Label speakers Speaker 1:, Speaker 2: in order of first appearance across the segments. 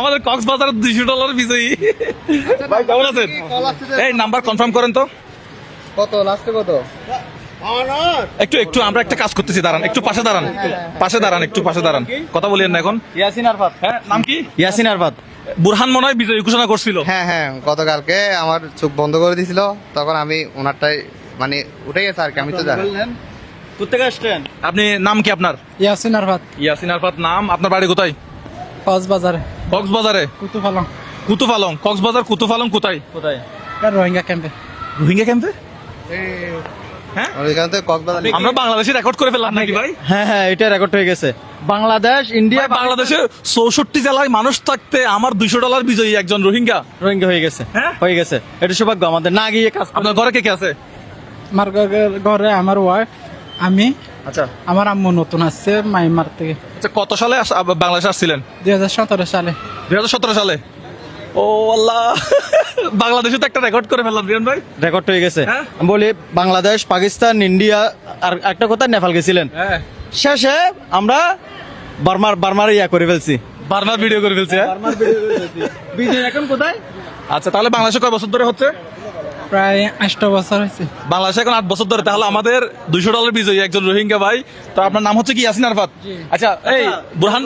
Speaker 1: আমাদের কক্সবাজার দুইশো ডলার বিজয়ী। ভাই কেমন আছেন? এই নাম্বার কনফার্ম করেন তো।
Speaker 2: কত লাস্টে কত?
Speaker 1: একটু একটু আমরা একটা কাজ করতেছি দাঁড়ান একটু পাশে দাঁড়ান। পাশে দাঁড়ান একটু পাশে দাঁড়ান। কথা বলিয়েন না এখন।
Speaker 2: ইয়াসিন আরফাত।
Speaker 1: হ্যাঁ নাম কি?
Speaker 2: ইয়াসিন আরফাত।
Speaker 1: বুরহান মনে হয় বিজয়ী ঘোষণা করছিল।
Speaker 3: হ্যাঁ হ্যাঁ গতকালকে আমার চোখ বন্ধ করে দিছিল তখন আমি ওনারটাই মানে উঠে গেছে আর কি আমি তো জানি।
Speaker 2: কোথেকে আসছেন?
Speaker 1: আপনি নাম কি আপনার?
Speaker 4: ইয়াসিন আরফাত।
Speaker 1: ইয়াসিন আরফাত নাম আপনার বাড়ি কোথায়?
Speaker 4: কক্সবাজারে।
Speaker 1: কক্সবাজারে?
Speaker 4: কুতুফালং।
Speaker 1: কুতুফালং। কক্সবাজার কুতুফালং কোথায়?
Speaker 2: কোথায়?
Speaker 4: রোহিঙ্গা ক্যাম্পে।
Speaker 1: রোহিঙ্গা ক্যাম্পে?
Speaker 3: ওইখান থেকে কক্সবাজার
Speaker 1: আমরা বাংলাদেশে রেকর্ড করে ফেললাম নাকি ভাই?
Speaker 2: হ্যাঁ হ্যাঁ এটা রেকর্ড হয়ে গেছে। বাংলাদেশ ইন্ডিয়া
Speaker 1: বাংলাদেশে চৌষট্টি জেলায় মানুষ থাকতে আমার দুইশো ডলার বিজয়ী একজন রোহিঙ্গা।
Speaker 2: রোহিঙ্গা হয়ে গেছে।
Speaker 1: হ্যাঁ?
Speaker 2: হয়ে গেছে। এটা সৌভাগ্য আমাদের না গিয়ে কাজ
Speaker 1: আপনার ঘরে কে কে আছে?
Speaker 4: আমার ঘরে- ঘরে আমার ওয়াইফ আমি
Speaker 1: আচ্ছা।
Speaker 4: আমার আম্মু নতুন আসছে মাইমার থেকে।
Speaker 1: আচ্ছা কত সালে বাংলাদেশে আসছিলেন?
Speaker 4: দুই হাজার সতেরো সালে।
Speaker 1: দুই হাজার সতেরো সালে? ও আল্লাহ। বাংলাদেশে তো একটা রেকর্ড করে ফেললাম রিয়ান ভাই।
Speaker 2: রেকর্ড হয়ে গেছে।
Speaker 1: হ্যাঁ?
Speaker 2: আমি বলি বাংলাদেশ পাকিস্তান ইন্ডিয়া আর একটা কথা নেপাল গেছিলেন।
Speaker 1: হ্যাঁ।
Speaker 2: শেষে আমরা বার্মার বার্মার ইয়া করে ফেলছি।
Speaker 1: বার্মার ভিডিও করে ফেলছে হ্যাঁ?
Speaker 2: বিজয় এখন কোথায়?
Speaker 1: আচ্ছা তাহলে বাংলাদেশে কয় বছর ধরে হচ্ছে?
Speaker 4: প্রায় আষ্ট বছর হয়েছে।
Speaker 1: বাংলাদেশে এখন আট বছর ধরে। তাহলে আমাদের দুইশো ডলার বিজয়ী একজন রোহিঙ্গা ভাই। তো আপনার নাম হচ্ছে কি? ইয়াসিন আরফাত? আচ্ছা এই বুরহান।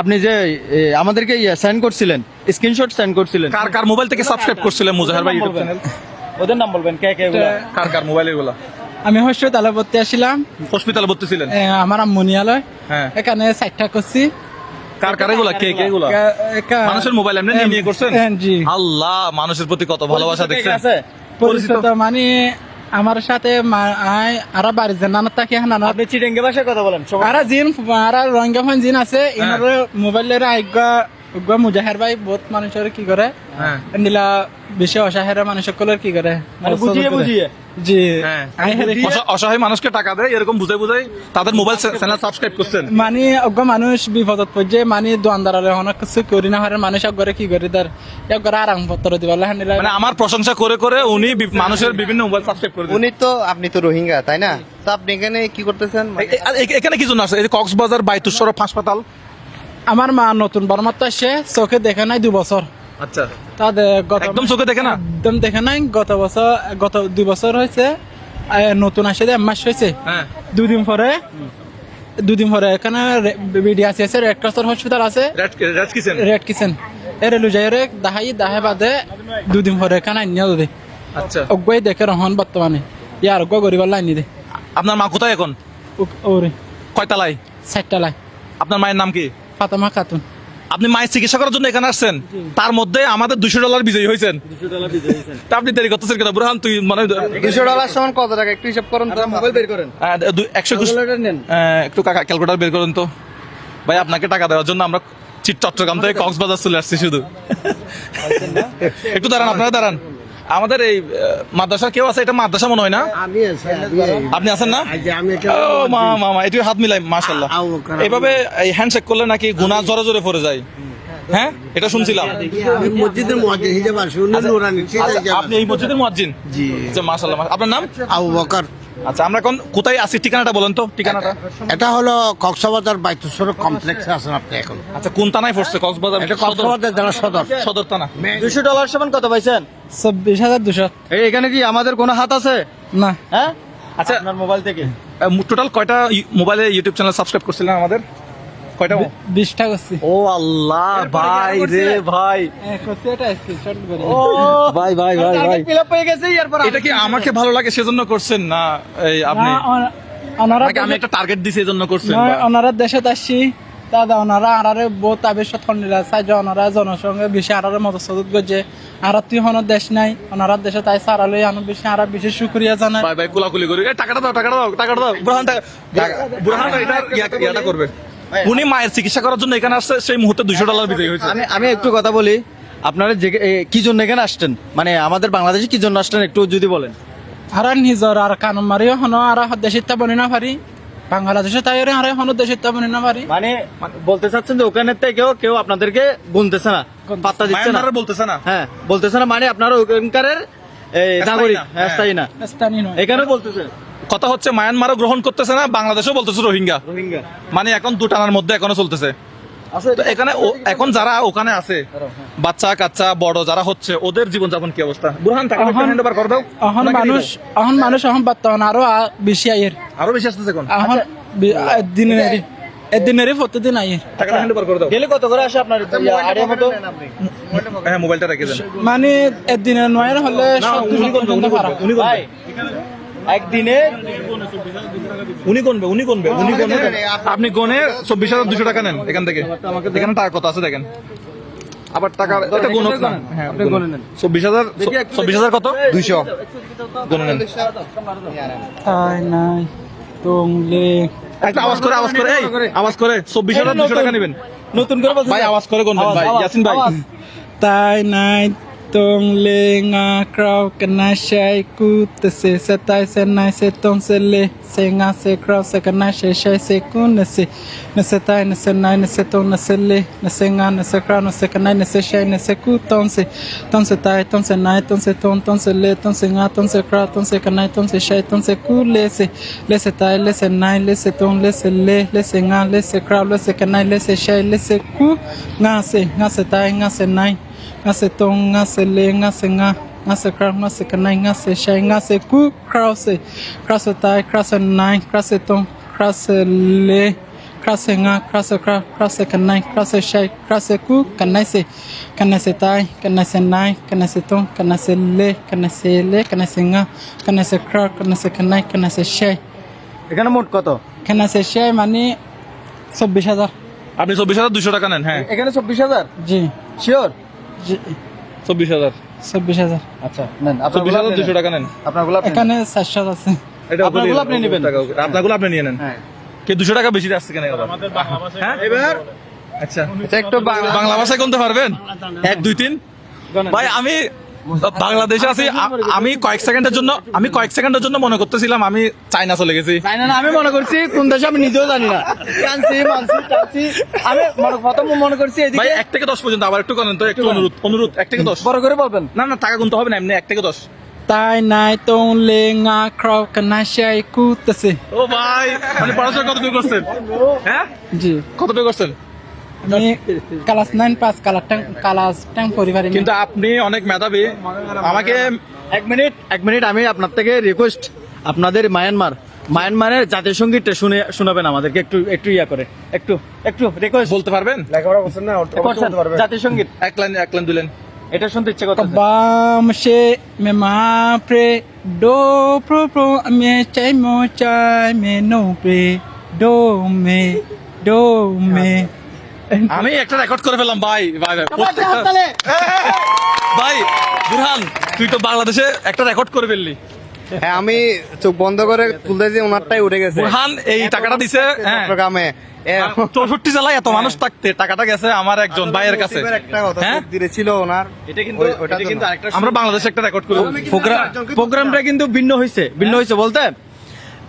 Speaker 2: আপনি যে আমাদেরকে সেন্ড করছিলেন স্ক্রিনশট সেন্ড করছিলেন।
Speaker 1: কার কার মোবাইল থেকে সাবস্ক্রাইব করছিলেন মুজাহার ভাই ইউটিউব চ্যানেল
Speaker 2: ওদের নাম বলবেন কে কে?
Speaker 1: কার কার মোবাইল এগুলা?
Speaker 4: আমি হস্পিটালে ভর্তি আসছিলাম
Speaker 1: হসপিটালে ভর্তি ছিলেন?
Speaker 4: এ, আমার আম্মু নিয়ালয়।
Speaker 1: হ্যাঁ।
Speaker 4: এখানে সাইটটা করছি
Speaker 1: কার কার এগুলা? কে কে এগুলা? মানুষের মোবাইল এমনি নিয়ে নিয়ে করছেন?
Speaker 4: হ্যাঁ,
Speaker 1: আল্লাহ মানুষের প্রতি কত ভালোবাসা দেখছেন?
Speaker 2: আছে?
Speaker 4: পরিচিত? মানে আমার সাথে আর বাড়ির যে নানা তাকে নানা
Speaker 2: আপনি চিটেঙ্গে ভাষায় কথা বলেন সবাই-
Speaker 4: আর জিন আর জিন আছে ইনার মোবাইলের আজ্ঞা উগ্র মুজাহের ভাই বহুত মানুষের কি করে?
Speaker 1: হ্যাঁ।
Speaker 4: নীলা বেশি অসহায় মানুষ সকলের কি করে?
Speaker 2: মানে বুঝিয়ে বুঝিয়ে।
Speaker 4: জি।
Speaker 1: হ্যাঁ। অস- অসহায় মানুষকে টাকা দেয় এরকম বুঝাই বুঝাই তাদের মোবাইল চ্যানেল সাবস্ক্রাইব করছেন।
Speaker 4: মানে অজ্ঞ মানুষ বিপদত পড়ছে মানে দোয়ানদারে অনেক কিছু করি না হারে মানুষ অজ্ঞরে কি করে তার? অজ্ঞরে আরাম পত্র দিবার
Speaker 1: মানে আমার প্রশংসা করে করে উনি মানুষের বিভিন্ন মোবাইল সাবস্ক্রাইব করে
Speaker 3: উনি তো আপনি তো রোহিঙ্গা তাই না? তো আপনি এখানে কি করতেছেন?
Speaker 1: এখানে কি জন্য আসছে কক্সবাজার বাইতুশ্বর হাসপাতাল
Speaker 4: আমার মা নতুন বর্মাত্ম আসছে চোখে দেখে নাই দু বছর।
Speaker 1: আচ্ছা।
Speaker 4: তাদের গত
Speaker 1: একদম চোখে দেখে না?
Speaker 4: একদম দেখে নাই গত বছর গত দুই বছর হয়েছে নতুন আসে এক মাস হয়েছে।
Speaker 1: হ্যাঁ।
Speaker 4: দুদিন পরে দুদিন পরে এখানে বিডিআসি আছে রেড ক্রসের হসপিটাল আছে।
Speaker 1: রেড কিচেন
Speaker 4: রেড কিচেন এর লুজাই রে দাহাই দাহে বাদে দুদিন পরে এখানে আনিয়া দে
Speaker 1: আচ্ছা।
Speaker 4: অগ্বাই দেখে রহন বর্তমানে। ইয়ার অগ্গ গরিবার লাইনি দে
Speaker 1: আপনার মা কোথায় এখন?
Speaker 4: ওরে।
Speaker 1: কয়তালায়?
Speaker 4: লাই
Speaker 1: আপনার মায়ের নাম কি?
Speaker 4: ফাতেমা খাতুন।
Speaker 1: আপনি মায়ের চিকিৎসা করার জন্য এখানে আসছেন? তার মধ্যে আমাদের দুশো ডলার বিজয়ী হয়েছেন। তা আপনি দেরি করতেছেন কেন? বুরহান তুই মানে
Speaker 3: দুশো ডলার সমান কত টাকা? একটু হিসাব করুন তো।
Speaker 2: মোবাইল বের করেন।
Speaker 1: দু- একশো
Speaker 2: নেন।
Speaker 1: একটু কাকা ক্যালকুলেটার বের করুন তো। ভাই আপনাকে টাকা দেওয়ার জন্য আমরা চিট চট্টগ্রাম থেকে কক্সবাজার চলে আসছি শুধু। একটু দাঁড়ান আপনারা দাঁড়ান। আমাদের এই মাদ্রাসার কেউ আছে? এটা মাদ্রাসা মনে হয় না? আপনি আছেন না? ও মা মামা এটি হাত মিলাই
Speaker 5: মাসাল্লাহ
Speaker 1: এইভাবে এই হ্যান্ডশেক করলে নাকি গুণা জোরে জোরে পড়ে যায়? হ্যাঁ? এটা শুনছিলাম।
Speaker 5: মসজিদের হিসেবে
Speaker 1: আচ্ছা,
Speaker 5: আছে
Speaker 1: আপনি এই মসজিদের মুয়াজ্জিন?
Speaker 5: জি।
Speaker 1: আচ্ছা আপনার নাম?
Speaker 5: আবু বকর।
Speaker 1: আচ্ছা আমরা এখন কোথায় আছি? ঠিকানাটা বলেন তো ঠিকানাটা।
Speaker 5: এটা হলো কক্সবাজার বাইতুসর কমপ্লেক্সে আছেন আপনি এখন।
Speaker 1: আচ্ছা কোন থানায় পড়ছে? কক্সবাজার
Speaker 5: এটা কক্সবাজার জেলা সদর।
Speaker 1: সদর থানা।
Speaker 2: দুশো ডলার সমান কত পাইছেন?
Speaker 4: চব্বিশ হাজার দুশো।
Speaker 2: এই এখানে কি আমাদের কোনো হাত আছে?
Speaker 4: না।
Speaker 2: হ্যাঁ?
Speaker 1: আচ্ছা
Speaker 2: আপনার মোবাইল থেকে।
Speaker 1: টোটাল কয়টা মোবাইলে ইউটিউব চ্যানেল সাবস্ক্রাইব করছিলেন আমাদের? কয়টা
Speaker 4: বিশটা করছি।
Speaker 1: ও আল্লাহ ভাই রে ভাই।
Speaker 4: হ্যাঁ,
Speaker 2: ভাই ভাই ভাই ভাই। ফিল আপ হয়ে গেছে এরপর
Speaker 1: এটা কি আমাকে ভালো লাগে সেজন্য করছেন না এই আপনি?
Speaker 4: ওনারা
Speaker 1: আমি একটা টার্গেট দিছি এজন্য করছেন
Speaker 4: ওনারা দেশে আসছি দাদা ওনারা আরারে বহুত আবেশ ওনারা জনসংখ্যা বেশি আরারে মত সদুত করছে আর তুই হন দেশ নাই ওনারা দেশে তাই সারালে আনো বেশি আর বেশি শুক্রিয়া জানাই।
Speaker 1: ভাই ভাই কুলাকুলি করি। টাকাটা দাও টাকাটা দাও টাকাটা দাও। বুরহান টাকা বুরহান এটা ইয়াটা করবে। উনি মায়ের চিকিৎসা করার জন্য এখানে আসছে সেই মুহূর্তে দুইশো ডলার বিজয়ী হয়েছে।
Speaker 2: আমি আমি একটু কথা বলি। আপনারা যে কি জন্য এখানে আসছেন? মানে আমাদের বাংলাদেশে কি জন্য আসছেন একটু যদি বলেন।
Speaker 4: আর নিজর আর কানুন মারিও হন আর দেশিত বনি না পারি বাংলাদেশে তাই আর হন দেশিত বনি না পারি
Speaker 2: মানে বলতে চাচ্ছেন যে ওখানে থেকেও কেউ আপনাদেরকে গুনতেছে না পাত্তা দিচ্ছে না।
Speaker 1: বলতেছে না?
Speaker 2: হ্যাঁ বলতেছে না মানে আপনারা ওখানকারের এই, নাগরিক
Speaker 1: না,
Speaker 2: হ্যাঁ, স্থায়ী না।
Speaker 4: স্থানীয়
Speaker 2: এখানেও বলতেছে।
Speaker 1: কথা হচ্ছে মায়ানমারও গ্রহণ করতেছে না বাংলাদেশও বলতেছে রোহিঙ্গা।
Speaker 2: রোহিঙ্গা।
Speaker 1: মানে এখন দুটানার মধ্যে এখনও চলতেছে। এখানে এখন যারা ওখানে আছে বাচ্চা কাচ্চা বড় যারা হচ্ছে ওদের জীবনযাপন কি অবস্থা? বুরহান টাকা
Speaker 4: এখন-
Speaker 1: হ্যান্ড ওভার করে দাও।
Speaker 4: এখন মানুষ এখন মানুষ এখন বর্তমান আরও বেশি আইয়ের
Speaker 1: আরও বেশি আসতেছে এখন?
Speaker 4: এখন দিনেরই দিনেরই প্রতিদিন আইয়ের
Speaker 1: টাকাটা হ্যান্ড করে দাও।
Speaker 2: ডেলি কত করে আসে আপনার? আইডিয়া মতো?
Speaker 1: হ্যাঁ মোবাইলটা রেখে দেন।
Speaker 4: মানে হলে
Speaker 1: উনি উনি গুনবে, উনি গুনবে।
Speaker 2: একদিনে
Speaker 1: উনি গুনবে উনি গুনবে উনি গুনে আপনি গনে চব্বিশ হাজার দুশো টাকা নেন এখান থেকে। এখানে টাকা কত আছে দেখেন। আবার টাকা এটা গুণ হ্যাঁ
Speaker 2: আপনি গুনে নেন।
Speaker 1: চব্বিশ হাজার চব্বিশ হাজার কত?
Speaker 3: দুইশো।
Speaker 1: গুনে নেন।
Speaker 4: তাই নাই তোমলে
Speaker 1: একটা আওয়াজ করে আওয়াজ করে এই আওয়াজ করে। চব্বিশ হাজার দুশো টাকা নেবেন।
Speaker 2: নতুন করে বলতে
Speaker 1: ভাই আওয়াজ করে গুনবেন ভাই ইয়াসিন ভাই।
Speaker 4: তাই নাই tong le nga crow kana shai ku te se se tai se nai se tong se le se nga se crow se kana shai shai se ku ne se ne se tai ne se nai ne se tong ne se le ne se nga ne se crow ne se kana ne se shai ne se ku tong se tong se tai tong se nai tong se tong tong se le tong se nga tong se crow tong se kana tong se shai tong se ku le se le se tai le se nai le se tong le se le le se nga le se crow le se kana le se shai le se ku nga se nga se tai nga se nai nga se tong nga se le nga se nga nga se kra nga se kanai nga se shai nga se ku kra se kra se tai kra se nai kra se tong kra se le kra se nga kra se kra kra se kanai kra se shai kra se ku kanai se kanai se tai kanai se nai kanai se tong kanai se le kanai se le kanai se nga kanai se kra kanai se kanai kanai se shai
Speaker 2: এখানে মোট কত
Speaker 4: kanai se shai মানে চব্বিশ হাজার
Speaker 1: আপনি চব্বিশ হাজার দুশো টাকা নেন হ্যাঁ
Speaker 2: এখানে চব্বিশ হাজার
Speaker 4: জি
Speaker 2: শিওর
Speaker 1: চব্বিশ হাজার।
Speaker 4: চব্বিশ হাজার।
Speaker 2: আচ্ছা নেন
Speaker 1: চব্বিশ হাজার দুশো টাকা নেন।
Speaker 2: আপনার গোলাপ
Speaker 4: এখানে চারশো আছে।
Speaker 1: এটা
Speaker 2: আপনারগুলো আপনি নেবেন।
Speaker 1: আপনারগুলো আপনি নিয়ে নেন।
Speaker 2: হ্যাঁ।
Speaker 1: কে দুশো টাকা বেশি আসছে কেন? হ্যাঁ?
Speaker 2: এবার
Speaker 1: আচ্ছা।
Speaker 3: একটু বাংলা
Speaker 1: বাংলা ভাষায় কোনতে পারবেন? এক দুই তিন। ভাই আমি বাংলাদেশে আছি আমি কয়েক সেকেন্ডের জন্য আমি কয়েক সেকেন্ডের জন্য মনে করতেছিলাম আমি চায়না চলে গেছি।
Speaker 2: তাই না আমি মনে করছি কোন দেশে আমি নিজেও জানি না। টানছি মানছি টানছি। আমি মনে প্রথম মনে করছি
Speaker 1: ভাই
Speaker 2: এদিকে
Speaker 1: এক থেকে দশ পর্যন্ত আবার একটু করেন তো একটু অনুরোধ অনুরোধ এক থেকে দশ।
Speaker 2: বড় করে বলবেন।
Speaker 1: না না টাকা গুনতে হবে না এমনি এক থেকে দশ।
Speaker 4: tai nai tong le nga kraw kana shai
Speaker 1: ও ভাই মানে পড়াশোনা কতটুকু করছেন? হ্যাঁ?
Speaker 4: জি
Speaker 1: কতটুকু করছেন?
Speaker 4: আমি class nine pass class ten class ten পরিবারে
Speaker 1: কিন্তু আপনি অনেক মেধাবী। আমাকে
Speaker 2: এক মিনিট এক মিনিট আমি আপনার থেকে রিকোয়েস্ট আপনাদের মায়ানমার। মায়ানমারের জাতীয় সঙ্গীতটা শুনে শোনাবেন আমাদেরকে একটু একটু ইয়া করে। একটু একটু রিকোয়েস্ট
Speaker 1: বলতে পারবেন?
Speaker 2: জাতীয় সংগীত।
Speaker 1: এক লাইন এক লাইন দিলেন।
Speaker 2: এটা শুনতে ইচ্ছে করতেছে।
Speaker 4: bam she me ma pre do pro pro me chai mo chai me no pre do me do me
Speaker 1: আমি একটা রেকর্ড করে ফেললাম ভাই ভাই ভাই। ভাই বুরহান তুই তো বাংলাদেশে একটা রেকর্ড করে ফেললি।
Speaker 3: হ্যাঁ আমি চোখ বন্ধ করে তুলতেছি ওনারটাই উঠে গেছে।
Speaker 1: বুরহান এই টাকাটা দিছে হ্যাঁ।
Speaker 3: এ,
Speaker 1: চৌষট্টি জেলায় এত মানুষ থাকতে টাকাটা গেছে আমার একজন ভাইয়ের কাছে।
Speaker 3: একটা কথা
Speaker 1: হ্যাঁ?
Speaker 3: ছিল ওনার।
Speaker 2: এটা কিন্তু
Speaker 1: আমরা বাংলাদেশে একটা রেকর্ড করি
Speaker 2: প্রোগ্রামটা কিন্তু ভিন্ন হয়েছে ভিন্ন হয়েছে বলতে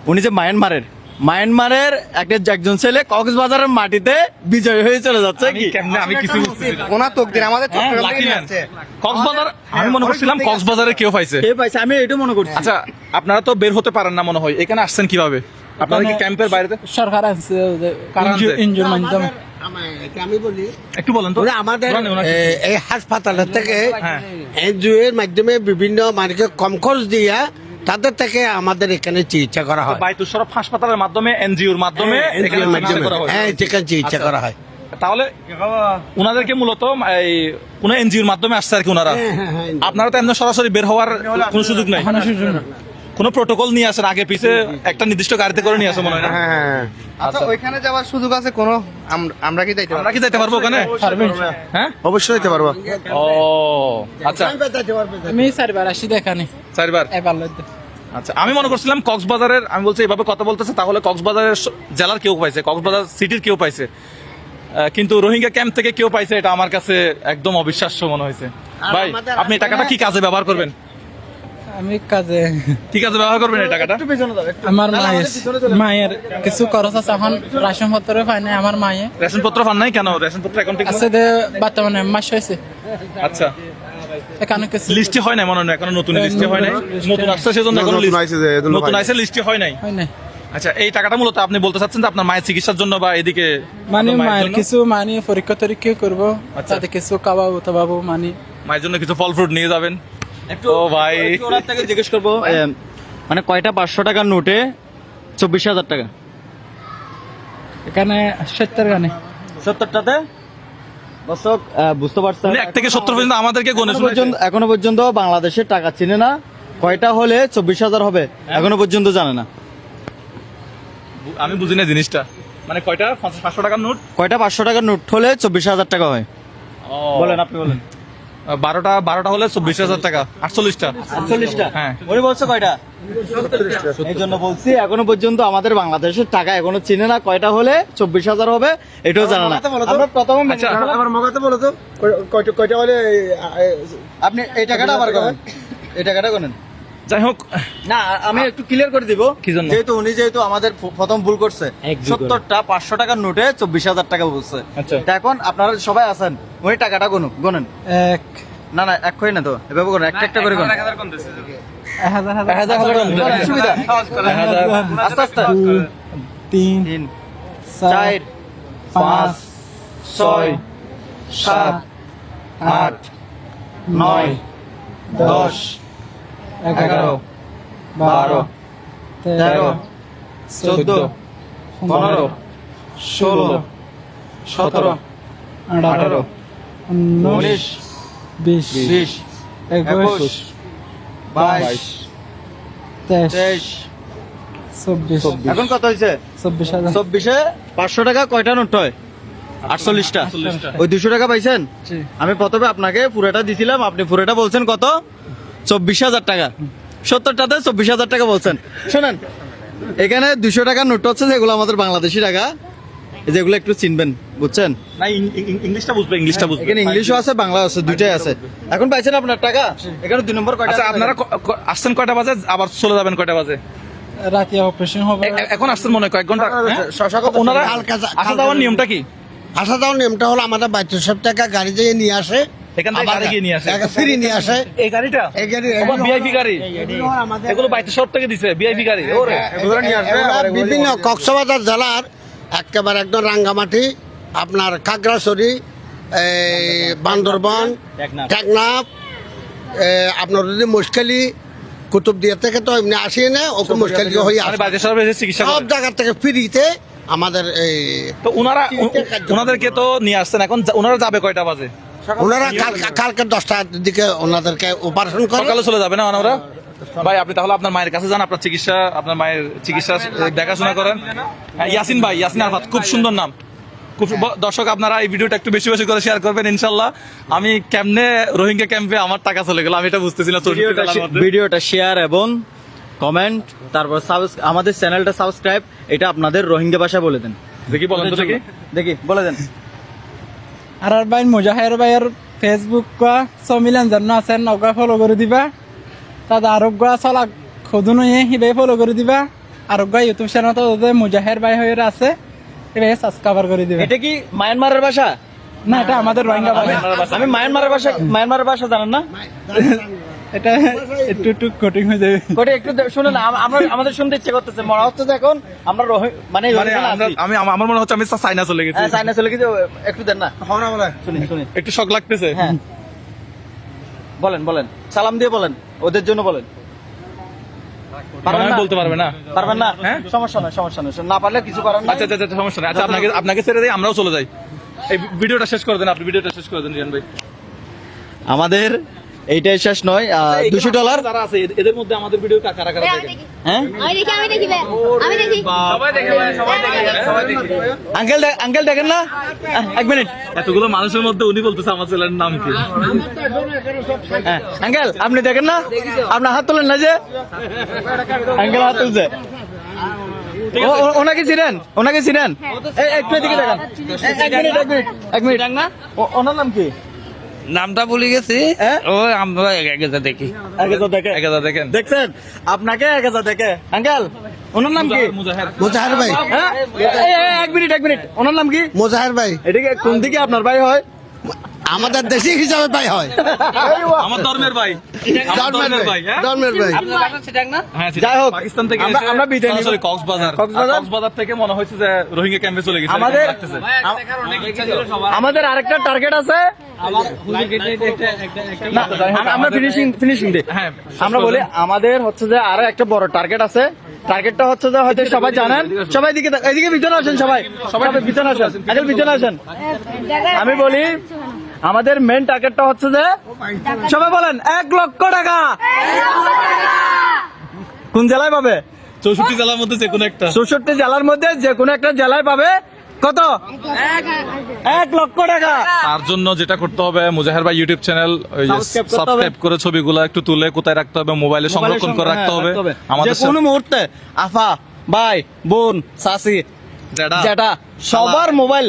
Speaker 2: উনি যে মায়ানমারের মায়ানমারের একটা একজন ছেলে কক্সবাজারের মাটিতে বিজয় হয়ে চলে যাচ্ছে কি?
Speaker 1: কেমনে আমি কিছু বুঝতেছি না।
Speaker 3: ওনার আমাদের
Speaker 1: হ্যাঁ,
Speaker 3: চট্টগ্রাম থেকে আসছে।
Speaker 1: কক্সবাজার আমি মনে করছিলাম কক্সবাজারে কেউ পাইছে।
Speaker 2: কে পাইছে? আমি এটা মনে করছি।
Speaker 1: আচ্ছা আপনারা তো বের হতে পারেন না মনে হয়। এখানে আসছেন কীভাবে? আপনারা কি ক্যাম্পের বাইরে
Speaker 4: সরকার মাধ্যমে
Speaker 5: আমি বলি
Speaker 1: একটু বলেন তো।
Speaker 5: আমাদের। এই হাসপাতালের থেকে
Speaker 1: হ্যাঁ।
Speaker 5: এনজিও এর মাধ্যমে বিভিন্ন মানুষকে কম খরচ দিয়া তাদের থেকে আমাদের এখানে চিকিৎসা করা হয়।
Speaker 1: বাইতুল শরফ হাসপাতালের মাধ্যমে এনজিওর মাধ্যমে
Speaker 5: হ্যাঁ,
Speaker 1: এখানে চিকিৎসা
Speaker 5: মাধ্যমে।
Speaker 1: করা হয়।
Speaker 5: হ্যাঁ সেখানে চিকিৎসা
Speaker 1: আচ্ছা।
Speaker 5: করা হয়।
Speaker 1: তাহলে ওনাদেরকে মূলত এই কোন এনজিওর মাধ্যমে আসছে আর কি ওনারা
Speaker 5: হ্যাঁ, হ্যাঁ, হ্যাঁ।
Speaker 1: আপনারা তো এমন সরাসরি বের হওয়ার কোনো সুযোগ নেই? কোনো প্রোটোকল নিয়ে আসেন আগে পিছে একটা নির্দিষ্ট গাড়িতে করে নিয়ে আসে মনে হয় না?
Speaker 5: হ্যাঁ হ্যাঁ
Speaker 3: আচ্ছা ওইখানে যাওয়ার সুযোগ আছে কোনো? আমরা কি যাইতে
Speaker 1: আমরা কি যেতে পারব ওখানে? হ্যাঁ?
Speaker 5: অবশ্যই যেতে পারব।
Speaker 1: ও আচ্ছা।
Speaker 4: আমি চারবার আসি দেখানি।
Speaker 1: চারবার?
Speaker 4: এবার
Speaker 1: আচ্ছা আমি মনে করছিলাম কক্সবাজারের আমি বলছি এভাবে কথা বলতেছে তাহলে কক্সবাজারের জেলার কেউ পাইছে কক্সবাজার সিটির কেউ পাইছে। কিন্তু রোহিঙ্গা ক্যাম্প থেকে কেউ পাইছে এটা আমার কাছে একদম অবিশ্বাস্য মনে হয়েছে। ভাই আপনি টাকাটা কি কাজে ব্যবহার করবেন?
Speaker 4: আমি কাজে
Speaker 1: ঠিক কাজে ব্যবহার করবেন এই টাকাটা?
Speaker 4: আমার মায়ের মায়ের কিছু খরচ আছে এখন রাশন পত্র পাই নাই আমার মায়ে।
Speaker 1: রেশন পত্র পান নাই কেন? রেশন পত্র অ্যাকাউন্টে
Speaker 4: আছে যে বর্তমানে মাস হয়েছে।
Speaker 1: আচ্ছা।
Speaker 4: এখানে
Speaker 1: লিস্টে হয় নাই মনে হয় এখনও নতুন লিস্টে হয় নাই। নতুন আসছে সেজন্য এখন
Speaker 6: নতুন
Speaker 1: list-
Speaker 6: যে,
Speaker 1: নতুন
Speaker 6: নাই।
Speaker 1: লিস্টে হয় নাই।
Speaker 4: হয় নাই।
Speaker 1: আচ্ছা এই টাকাটা মূলত আপনি বলতে চাচ্ছেন যে আপনার মায়ের চিকিৎসার জন্য বা এদিকে
Speaker 4: মানে মায়ের কিছু মানে পরীক্ষা টরীক্ষা করব
Speaker 1: আচ্ছা।
Speaker 4: তাতে কিছু খাওয়াবো টাবাবো মানে।
Speaker 1: মায়ের জন্য কিছু ফল ফ্রুট নিয়ে যাবেন।
Speaker 2: একটু
Speaker 1: ও ভাই।
Speaker 2: ওনার থেকে জিজ্ঞেস করব মানে কয়টা পাঁচশো টাকার নোটে চব্বিশ হাজার টাকা?
Speaker 4: এখানে সত্তর গানে।
Speaker 2: সত্তরটাতে? দর্শক বুঝতে পারছেন
Speaker 1: এক থেকে সত্তর পর্যন্ত আমাদেরকে গণে
Speaker 2: পর্যন্ত এখনও পর্যন্ত বাংলাদেশের টাকা চিনে না। কয়টা হলে চব্বিশ হাজার হবে এখনও পর্যন্ত জানে না।
Speaker 1: আমি বুঝি না জিনিসটা। মানে কয়টা? পাঁচশো টাকার নোট?
Speaker 2: কয়টা? পাঁচশো টাকার নোট হলে চব্বিশ হাজার টাকা হয়। বলেন আপনি বলেন।
Speaker 1: বারোটা বারোটা হলে চব্বিশ হাজার টাকা আটচল্লিশটা।
Speaker 2: আটচল্লিশটা?
Speaker 1: হ্যাঁ।
Speaker 2: উনি বলছে কয়টা? এই জন্য বলছি এখনও পর্যন্ত আমাদের বাংলাদেশের টাকা এখনও চিনে না কয়টা হলে চব্বিশ হাজার হবে এটাও জানা না। আমরা প্রথমে মেনে
Speaker 1: আচ্ছা।
Speaker 2: নিলাম।
Speaker 5: আমার মগাতে বলো তো। কয়টা কয়টা হলে
Speaker 2: আপনি এই টাকাটা আবার করেন। এই টাকাটা করেন।
Speaker 1: যাই হোক
Speaker 2: না আমি একটু ক্লিয়ার করে দিব।
Speaker 1: কি জন্য?
Speaker 2: যেহেতু উনি যেহেতু আমাদের প্রথম ভুল করছে সত্তরটা পাঁচশো টাকার নোটে চব্বিশ হাজার টাকা বলছে।
Speaker 1: আচ্ছা।
Speaker 2: এখন আপনারা সবাই আছেন উনি টাকাটা গুনুক গুনেন।
Speaker 4: এক।
Speaker 2: না না এক না তো এভাবে করেন একটা একটা করে গুনুন। গুনুন। করেন। আস্তে
Speaker 4: তিন চার
Speaker 2: পাঁচ ছয় সাত আট নয় দশ এগারো বারো তেরো চোদ্দ পনেরো ষোলো সতেরো আঠারো
Speaker 4: উনিশ বিশ
Speaker 2: বিশ
Speaker 4: একুশ
Speaker 2: বাইশ
Speaker 4: তেইশ চব্বিশ
Speaker 2: এখন কত হয়েছে
Speaker 4: চব্বিশ
Speaker 2: চব্বিশে পাঁচশো টাকা কয়টা নোট হয়? আটচল্লিশটা। ওই দুশো টাকা পাইছেন? আমি প্রথমে আপনাকে পুরোটা দিছিলাম আপনি পুরোটা বলছেন কত? চব্বিশ হাজার টাকা। সত্তরটাতে চব্বিশ হাজার টাকা বলছেন। শোনেন এখানে দুশো টাকার নোট হচ্ছে যেগুলো আমাদের বাংলাদেশি টাকা। যেগুলো একটু চিনবেন বুঝছেন?
Speaker 1: না ইংলিশটা বুঝবে ইংলিশটা বুঝবে।
Speaker 2: এখানে ইংলিশও আছে বাংলা আছে দুইটাই আছে। এখন পাইছেন আপনার টাকা? এখানে দুই নম্বর কয়টা
Speaker 1: আচ্ছা আপনারা আসছেন কয়টা বাজে? আবার চলে যাবেন কয়টা বাজে?
Speaker 4: রাতে অপারেশন হবে।
Speaker 1: এ- এ- এখন আসছেন মনে হয় কয়েক ঘণ্টা। হ্যাঁ? ওনারা আসা যাওয়ার নিয়মটা কি?
Speaker 5: আসা যাওয়ার নিয়মটা হলো আমাদের বাইশ সব টাকা গাড়ি দিয়ে নিয়ে আসে।
Speaker 1: এখান থেকে গাড়ি গিয়ে নিয়ে আসে।
Speaker 5: ফ্রি নিয়ে আসে।
Speaker 1: এই গাড়িটা?
Speaker 5: এই গাড়ি
Speaker 1: ভিআইপি গাড়ি। এগুলো বাইতে সব থেকে দিছে ভিআইপি গাড়ি। ওরে।
Speaker 2: এগুলো নিয়ে আসবে,
Speaker 5: এগুলা
Speaker 2: আবার এগুলো
Speaker 5: বিভিন্ন কক্সবাজার জেলার একেবারে একদম রাঙ্গামাটি আপনার খাগড়াছড়ি এই বান্দরবন
Speaker 2: টেকনাফ।
Speaker 5: আপনার যদি মুশকালি কুতুবদিয়া থেকে তো এমনি আসি না ওকে মুশকালি হয়ে
Speaker 1: মানে
Speaker 5: আসে।
Speaker 1: সব।
Speaker 5: জায়গা থেকে ফ্রিতে আমাদের এই
Speaker 1: তো ওনারা ওনাদেরকে তো নিয়ে আসছেন এখন ওনারা যাবে কয়টা বাজে?
Speaker 5: ওনারা কালকে কালকে দশটার দিকে ওনাদেরকে অপারেশন করে।
Speaker 1: সকালে চলে যাবে না ওনারা? ভাই আপনি তাহলে আপনার মায়ের কাছে যান আপনার চিকিৎসা আপনার মায়ের চিকিৎসা দেখাশোনা করেন। হ্যাঁ, ইয়াসিন ভাই ইয়াসিন আরফাত খুব সুন্দর নাম। খুব দর্শক আপনারা এই ভিডিওটা একটু বেশি বেশি করে শেয়ার করবেন ইনশাল্লাহ আমি কেমনে রোহিঙ্গা ক্যাম্পে আমার টাকা চলে গেল আমি এটা বুঝতেছিলাম চৌষট্টি
Speaker 2: ভিডিওটা শেয়ার এবং কমেন্ট তারপর আমাদের চ্যানেলটা সাবস্ক্রাইব এটা আপনাদের রোহিঙ্গা ভাষায় বলে দেন।
Speaker 1: দেখি বলেন তো দেখি।
Speaker 2: দেখি বলে দেন।
Speaker 4: আর আর ভাই মুজাহের ভাইয়ের ফেসবুক কোয়া সমিলেন জন্য আছেন ওগা ফলো করে দিবা। তাদের আরোগ্য চলা খোদুন হিবে ফলো করে দিবা। আরোগ্য ইউটিউব চ্যানেল তো মুজাহের ভাই হয়ে আছে এবার সাবস্ক্রাইবার করে দিবা।
Speaker 2: এটা কি মায়ানমারের ভাষা?
Speaker 4: না এটা আমাদের রোহিঙ্গা ভাষা।
Speaker 2: আমি মায়ানমারের ভাষা মায়ানমারের ভাষা জানেন না?
Speaker 4: এটা একটু একটু কঠিন হয়ে যাবে।
Speaker 2: কোটে একটু শুনুন আমরা আমাদের শুনতে ইচ্ছে করতেছে। মনে হচ্ছে এখন আমরা রোহি- মানে
Speaker 1: মানে। আমি আমার মনে হচ্ছে আমি চাইনা চলে গেছি।
Speaker 2: হ্যাঁ চাইনা চলে গেছে একটু দেন না। শুনি শুনি।
Speaker 1: একটু শখ লাগতেছে।
Speaker 2: হ্যাঁ। বলেন বলেন। সালাম দিয়ে বলেন ওদের জন্য বলেন। পারবেন
Speaker 1: বলতে পারবে না?
Speaker 2: পারবেন না?
Speaker 1: হ্যাঁ?
Speaker 2: সমস্যা নয় সমস্যা নয় না পারলে কিছু করার নাই।
Speaker 1: আচ্ছা আচ্ছা আচ্ছা সমস্যা নেই। আচ্ছা আপনাকে আপনাকে ছেড়ে দিই আমরাও চলে যাই। এই ভিডিওটা শেষ করে দেন আপনি ভিডিওটা শেষ করে দেন রিয়ান ভাই।
Speaker 2: আমাদের এইটাই শেষ নয় দুশো ডলার
Speaker 1: যারা আছে এদের- মধ্যে আমাদের ভিডিও কারা কারা
Speaker 2: হ্যাঁ?
Speaker 6: আমি দেখি আমি দেখি আমি দেখি।
Speaker 1: সবাই দেখে সবাই দেখে
Speaker 2: আঙ্কেল আঙ্কেল দেখেন না? এক মিনিট।
Speaker 1: এতগুলো মানুষের মধ্যে উনি বলতেছে আমার ছেলের নাম কি?
Speaker 2: হ্যাঁ, আঙ্কেল আপনি দেখেন না? আপনার হাত তোলেন না যে? আঙ্কেল হাত তুলছে। ওনাকে চিনেন? ওনাকে চিনেন? এই, একটু এদিকে দেখান। এ- এক মিনিট এক মিনিট। এক মিনিট। ওনার নাম কি?
Speaker 7: নামটা ভুলে গেছি।
Speaker 2: হ্যাঁ?
Speaker 7: ও আমরা গেছে দেখি।
Speaker 2: এক হাজার দেখে।
Speaker 1: একে হাজার দেখেন।
Speaker 2: দেখছেন? আপনাকে এক হাজার দেখে। আঙ্কেল ওনার নাম কি?
Speaker 1: মুজাহের
Speaker 5: ভাই।
Speaker 2: হ্যাঁ? এক মিনিট এক মিনিট। ওনার নাম কি?
Speaker 5: মোজাহের ভাই।
Speaker 2: এটা কি কোন দিকে আপনার ভাই হয়?
Speaker 5: আমাদের দেশি হিসাবে ভাই হয়।
Speaker 1: আমার ধর্মের ভাই।
Speaker 5: ধর্মের ভাই।
Speaker 1: হ্যাঁ?
Speaker 5: ধর্মের ভাই।
Speaker 1: হ্যাঁ
Speaker 2: যাই হোক,
Speaker 1: পাকিস্তান থেকে
Speaker 2: আমরা- বিদায়।
Speaker 1: সরাসরি কক্সবাজার।
Speaker 2: কক্সবাজার?
Speaker 1: থেকে মনে হয়েছে যে রোহিঙ্গা ক্যাম্পে চলে গেছে।
Speaker 2: আমাদের আমাদের আরেকটা টার্গেট আছে। আমরা ফিনিশিং ফিনিশিং দিই।
Speaker 1: হ্যাঁ
Speaker 2: আমরা বলি আমাদের হচ্ছে যে আরও একটা বড় টার্গেট আছে। টার্গেটটা হচ্ছে যে হয়তো সবাই জানেন। সবাই দিকে এদিকে পিছনে আসেন সবাই। সবাই পিছনে আসেন। আগে পিছনে আসেন। আমি বলি আমাদের মেন টার্গেটটা হচ্ছে যে সবাই বলেন এক লক্ষ টাকা। কোন জেলায় পাবে?
Speaker 1: চৌষট্টি জেলার মধ্যে যে কোনো একটা।
Speaker 2: চৌষট্টি জেলার মধ্যে যে কোনো একটা জেলায় পাবে। কত? এক লক্ষ টাকা।
Speaker 1: তার জন্য যেটা করতে হবে মুজাহের ভাই ইউটিউব চ্যানেল। সাবস্ক্রাইব করে ছবিগুলো একটু তুলে কোথায় রাখতে হবে মোবাইলে সংরক্ষণ করে রাখতে হবে।
Speaker 2: আমাদের কোনো মুহূর্তে আফা ভাই বোন সাসি
Speaker 1: যেটা
Speaker 2: সবার মোবাইল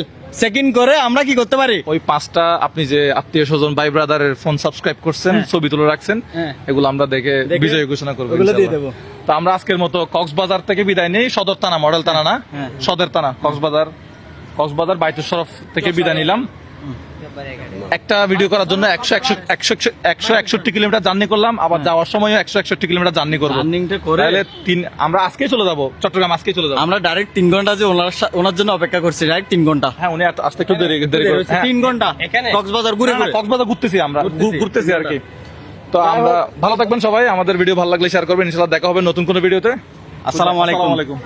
Speaker 2: ইন করে আমরা কি করতে পারি
Speaker 1: ওই পাঁচটা আপনি যে আত্মীয় স্বজন ভাই ব্রাদারের ফোন সাবস্ক্রাইব করছেন ছবি তুলে রাখছেন
Speaker 2: হ্যাঁ।
Speaker 1: এগুলো আমরা দেখে বিজয় ঘোষণা করব
Speaker 2: ওগুলো দিয়ে দেবো।
Speaker 1: তো আমরা আজকের মতো কক্সবাজার থেকে বিদায় নেই সদর থানা মডেল থানা না
Speaker 2: হ্যাঁ।
Speaker 1: সদর থানা কক্সবাজার কক্সবাজার বাইতুল শরফ থেকে বিদায় নিলাম একটা ভিডিও করার জন্য একশো একশো একশো একশো একষট্টি কিলোমিটার জার্নি করলাম আবার যাওয়ার সময় একশো একষট্টি কিলোমিটার জার্নি করব। তাহলে তিন আমরা আজকেই চলে যাব চট্টগ্রাম আজকে চলে যাব।
Speaker 2: আমরা ডাইরেক্ট তিন ঘণ্টা যে ওনার সা- ওনার জন্য অপেক্ষা করছি ডাইরেক্ট তিন ঘণ্টা।
Speaker 1: হ্যাঁ উনি আস- আসতে একটু দেরি দেরি করে হ্যাঁ।
Speaker 2: তিন ঘণ্টা কক্সবাজার ঘুরে
Speaker 1: কক্সবাজার ঘুরতেছি আমরা। ঘুরতেছি। আর কি। তো আমরা ভালো থাকবেন সবাই আমাদের ভিডিও ভালো লাগলে শেয়ার করবেন ইনশাআল্লাহ দেখা হবে নতুন কোনো ভিডিওতে
Speaker 2: আসসালামু আলাইকুম।
Speaker 1: আসসালামু আলাইকুম।